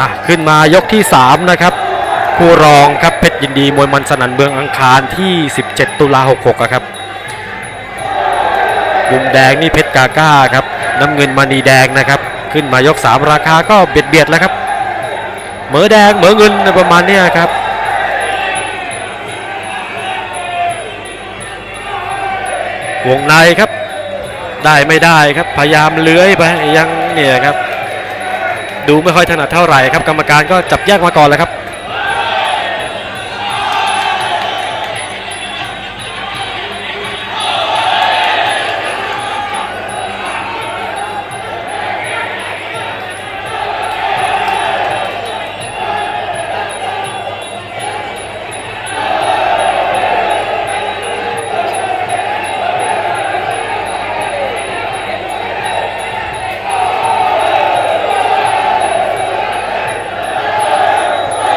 อะขึ้นมายกที่ 3 นะครับผู้รองครับเพชรยินดีมวยมันสนันเมืองอังคารที่ 17 ตุลา66ครับมุมแดงนี่เพชรกาก้าครับน้ำเงินมณีแดงนะครับ ขึ้นมายก 3 ราคาก็เบียดเบียดแล้วครับ เหมือแดงเหมือเงินประมาณนี้ครับวงในครับ ได้ไม่ได้ครับพยายามเลื้อยไปยังเนี่ยครับ ดูไม่ค่อยถนัดเท่าไหร่ครับกรรมการก็จับแยกมาก่อนแล้วครับ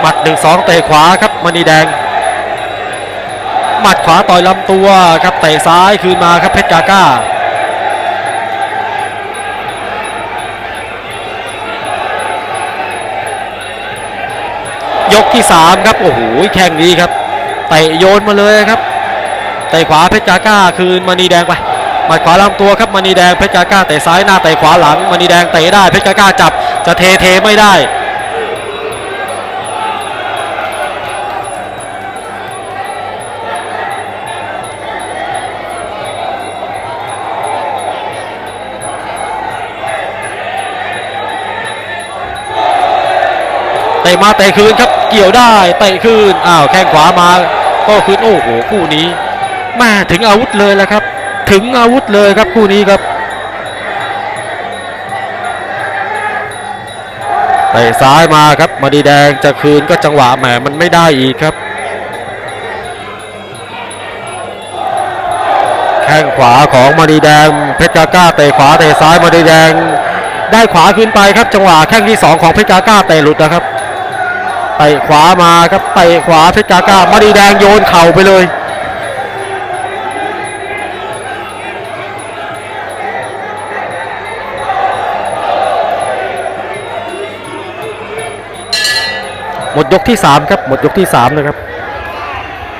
หมัดหนึ่งสองเตะขวาครับมณีแดง หมัดขวาต่อยลำตัวครับเตะซ้ายคืนมาครับเพชรกาก้ายกที่ 3 ครับ โอ้โหแข่งดีครับเตะโยนมาเลยครับเตะขวาเพชรกาก้าคืนมณีแดงไปหมัดขวาลำตัวครับมณีแดงเพชรกาก้าเตะซ้ายหน้าเตะขวาหลังมณีแดงเตะได้เพชรกาก้าจับจะเทเทไม่ได้ เตะมาเตะคืนครับเกี่ยวได้เตะคืนอ้าวแข้งขวามาก็คืนโอ้โหคู่นี้แมาถึงอาวุธเลยแหละครับ ถึงอาวุธเลยครับคู่นี้ครับเตะซ้ายมาครับมาดีแดงจะคืนก็จังหวะแหมมันไม่ได้อีกครับแข้งขวาของมาดีแดงเพชรกาก้าเตะขวาเตะซ้ายมาดีแดง ได้ขวาขึ้นไปครับจังหวะแข้งที่สองของเพชรกาก้าเตะหลุดนะครับ เตะขวามาครับเตะขวาเพชรกาก้ามาดีแดงโยนเข่าไปเลยหมดยกที่ 3 ครับ หมดยกที่3นะครับ